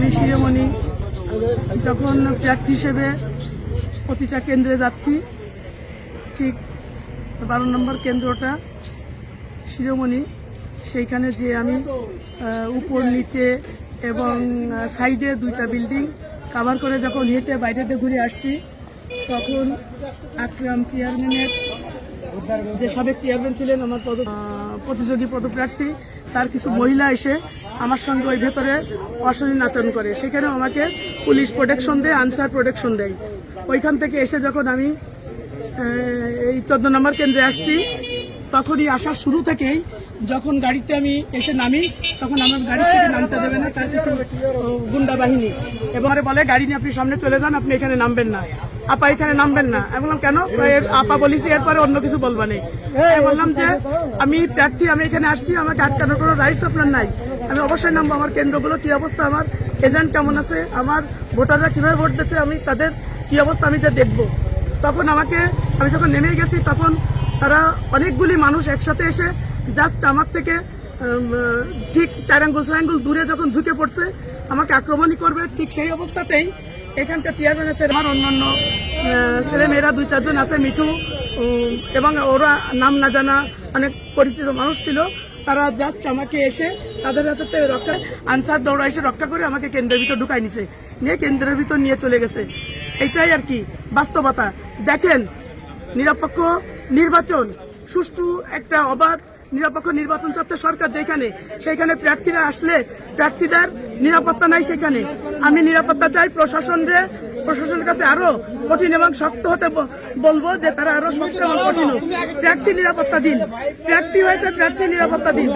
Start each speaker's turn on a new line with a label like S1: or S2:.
S1: আমি শিরোমণি। যখন প্রার্থী হিসেবে প্রতিটা কেন্দ্রে যাচ্ছি, ঠিক বারো নম্বর কেন্দ্রটা শিরোমণি। সেইখানে যে আমি উপর, নিচে এবং সাইডে দুইটা বিল্ডিং কাভার করে যখন হেঁটে বাইরে দিয়ে ঘুরে আসছি, তখন আকরাম চেয়ারম্যানের, যে সাবেক চেয়ারম্যান ছিলেন, আমার পদ প্রতিযোগী পদপ্রার্থী তার কিছু মহিলা এসে আমার সঙ্গে ওই ভেতরে অশলীল আচরণ করে। সেখানে আমাকে পুলিশ প্রোটেকশন দেয়, আনসার প্রোটেকশন দেয়। ওইখান থেকে এসে যখন আমি এই চোদ্দ নম্বর কেন্দ্রে আসছি, তখনই আসার শুরু থেকেই যখন গাড়িতে আমি এসে নামি, তখন আমার গাড়ি থেকে নামতে দেবে না, তার কিছু গুন্ডা বাহিনী। এবারে বলে, গাড়ি নিয়ে আপনি সামনে চলে যান, আপনি এখানে নামবেন না। আপা এখানে নামবেন না। আমি বললাম কেন? আপা বলিস এরপরে অন্য কিছু বলবা নেই। আমি বললাম যে আমি প্রার্থী আমি এখানে আসছি আমাকে আটকানোর কোনো রাইটস আপনার নাই। আমি অবশ্যই নামবো আমার কেন্দ্রগুলো কি অবস্থা আমার এজেন্ট কেমন আছে আমার ভোটাররা কীভাবে ভোট দিচ্ছে আমি তাদের কি অবস্থা আমি যে দেখব। তখন আমাকে আমি যখন নেমে গেছি তখন তারা অনেকগুলি মানুষ একসাথে এসে জাস্ট আমার থেকে ঠিক চার আঙ্গুল ছয় আঙ্গুল দূরে যখন ঝুঁকে পড়ছে আমাকে আক্রমণই করবে ঠিক সেই অবস্থাতেই এখানকার চেয়ারম্যান আছে আমার অন্যান্য ছেলে মেয়েরা, দুই চারজন আছে, মিঠু এবং ওরা নাম না জানা অনেক পরিচিত মানুষ ছিল। তারা জাস্ট আমাকে এসে তাদের হাতে রক্ষা আনসার দৌড়া এসে রক্ষা করে আমাকে কেন্দ্রের ভিতর ঢুকাই নিছে। নিয়ে কেন্দ্রের ভিতর নিয়ে চলে গেছে। এটাই আর কি বাস্তবতা। দেখেন, নিরপেক্ষ নির্বাচন, সুষ্ঠু একটা অবাধ নিরপেক্ষ নির্বাচন চাচ্ছে সরকার যেখানে। সেখানে প্রার্থীরা আসলে প্রার্থীদের নিরাপত্তা নাই সেখানে। আমি নিরাপত্তা চাই প্রশাসনের প্রশাসনের কাছে আরও কঠিন এবং শক্ত হতে বলব যে তারা আরও শক্ত এবং কঠিন হোক। প্রার্থী নিরাপত্তা দিন। প্রার্থী হয়েছে প্রার্থী নিরাপত্তা দিন।